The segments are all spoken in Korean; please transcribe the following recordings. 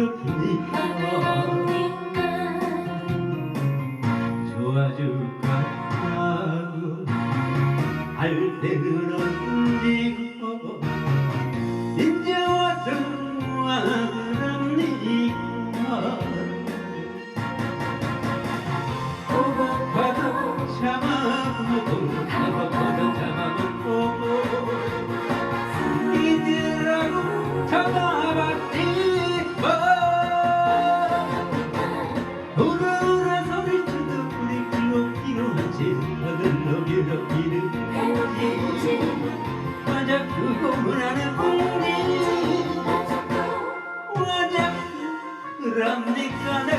你 돌아서 비춰도 우리 길로 길로 지나는 너비로 길을 헤어지지. 맞아 그고 문안는 공기. 맞아 그럼 니가 날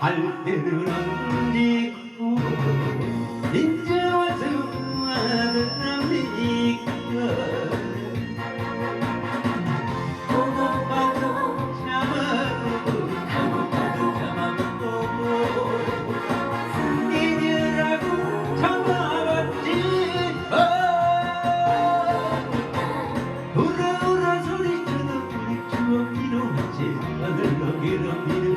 할 때는 언제 উড়ে উড়ে ঝুড়ি চুলো হচ্ছে আদর লগে রঙির